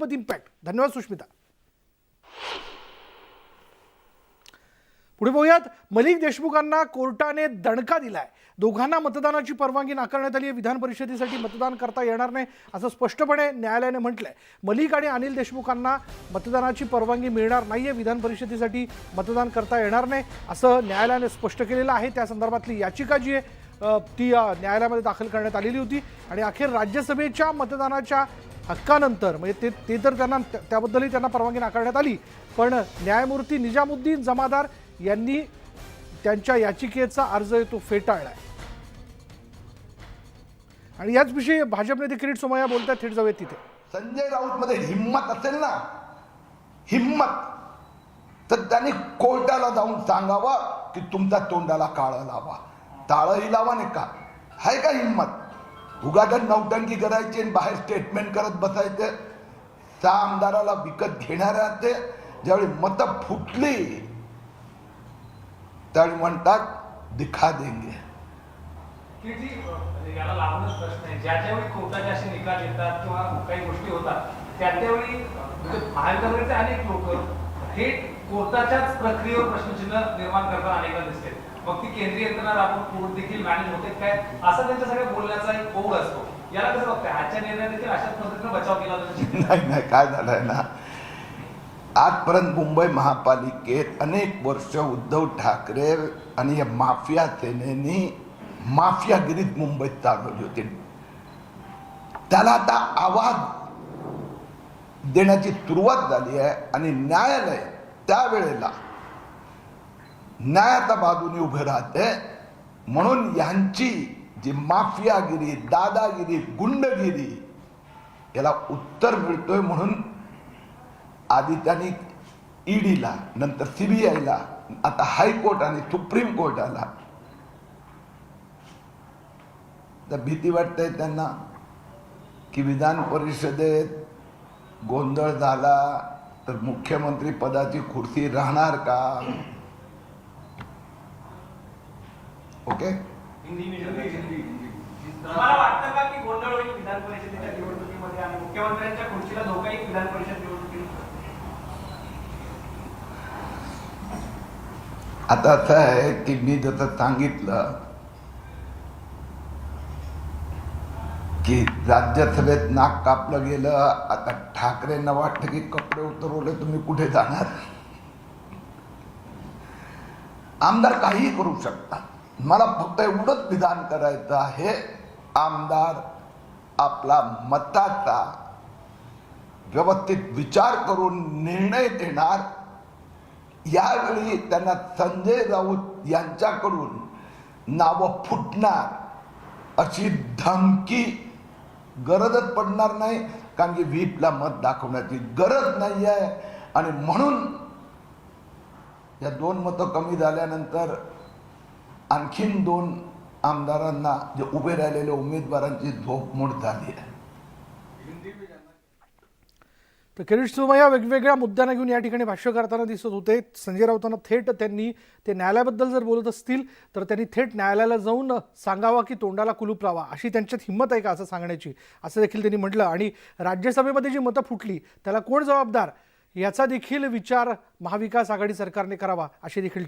Lokmat impact धन्यवाद सुष्मिता. पुढे पाहूयात मलिक देशमुखांना कोर्टाने दणका दिलाय. दोघांना मतदानाची परवानगी नाकारण्यात आली आहे. विधान परिषदेसाठी मतदान करता येणार नाही असं स्पष्टपणे न्यायालयाने म्हटलंय. मलिक आणि अनिल देशमुखांना मतदानाची परवानगी मिळणार नाहीये. विधान परिषदेसाठी मतदान करता येणार नाही असं न्यायालयाने स्पष्ट केलेलं आहे. त्या संदर्भातली याचिका जी आहे ती न्यायालयामध्ये दाखल करण्यात आलेली होती. आणि अखेर राज्यसभेच्या मतदानाच्या हक्कानंतर म्हणजे ते ते तर त्यांना त्याबद्दलही त्यांना परवानगी नाकारण्यात आली. पण न्यायमूर्ती निजामुद्दीन जमादार यांनी त्यांच्या याचिकेचा अर्ज येतो तो आणि याच विषयी भाजप नेते किरीट सोमय्या बोलतात थेट जाऊयात तिथे. संजय राऊत मध्ये हिंमत असेल ना? हिंमत तर त्यांनी कोर्टाला जाऊन सांगावं की तुमच्या तोंडाला काळं लावा. ताळंही लावा नाही का? आहे का हिंमत उगादन नौटंकी करायची आणि बाहेर स्टेटमेंट करत बसायचे. त्या आमदाराला विकत घेणाऱ्या ते. ज्यावेळी मतं फुटली त्यावेळी म्हणतात दिखा देंगे. म्हणजे याला प्रश्न आहे. ज्या ज्यावेळी कोर्टाचे असे निकाल येतात किंवा काही गोष्टी होतात त्या त्यावेळी म्हणजे महाविद्यालयाचे अनेक लोक हे कोर्टाच्याच प्रक्रियेवर प्रश्नचिन्ह निर्माण करताना अनेकदा दिसते मग ती केंद्रीय यंत्रणा राबून कोर्ट देखील मॅनेज होते काय? असा त्यांच्या सगळ्या बोलण्याचा एक ओघ असतो. याला कसं बघताय? आजच्या निर्णय देखील अशाच पद्धतीने बचाव केला नाही नाही काय झालंय ना? आजपर्यंत मुंबई महापालिकेत अनेक वर्ष उद्धव ठाकरे आणि या माफिया सेनेनी माफियागिरीत मुंबईत चालवली होती. त्याला आता आवाज देण्याची सुरुवात झाली आहे आणि न्यायालय त्यावेळेला न्यायाच्या बाजूने उभे राहते. म्हणून यांची जी माफियागिरी दादागिरी गुंडगिरी याला उत्तर मिळतोय म्हणून आधी त्यांनी ईडीला नंतर सीबीआयला आता हायकोर्ट आणि सुप्रीम कोर्ट आला तर भीती वाटते त्यांना की विधान परिषदेत गोंधळ झाला तर मुख्यमंत्री पदाची खुर्ची राहणार का? ओके? मला वाटतं का की गोंधळ होईल विधान परिषदेच्या निवडणुकीमध्ये आणि मुख्यमंत्र्यांच्या खुर्चीला धोका येईल विधान परिषद निवडणुकीत आता असं आहे की मी जसं सांगितलं की राज्यसभेत नाक कापलं गेलं आता ठाकरेंना वाटतं की कपडे उतरवले तुम्ही कुठे जाणार? आमदार काहीही करू शकतात. मला फक्त एवढंच विधान करायचं आहे आमदार आपला मताचा व्यवस्थित विचार करून निर्णय देणार. यावेळी त्यांना संजय राऊत यांच्याकडून नावं फुटणार अशी धमकी गरजच पडणार नाही कारण की व्हीपला मत दाखवण्याची गरज नाही आहे. आणि म्हणून या दोन मतं कमी झाल्यानंतर आणखीन दोन आमदारांना जे उभे राहिलेल्या उमेदवारांची झोपमोड झाली आहे. तर किरीट सोमय्या वेगवेगळ्या मुद्द्यांना घेऊन या ठिकाणी भाष्य करताना दिसत होते. संजय राऊतांना थेट त्यांनी ते न्यायालयाबद्दल जर बोलत असतील तर त्यांनी थेट न्यायालयाला जाऊन सांगावा की तोंडाला कुलूप लावा. अशी त्यांच्यात हिंमत आहे का असं सांगण्याची? असं देखील त्यांनी म्हटलं. आणि राज्यसभेमध्ये जी मतं फुटली त्याला कोण जबाबदार? याचा देखील विचार महाविकास आघाडी सरकारने करावा अशी देखील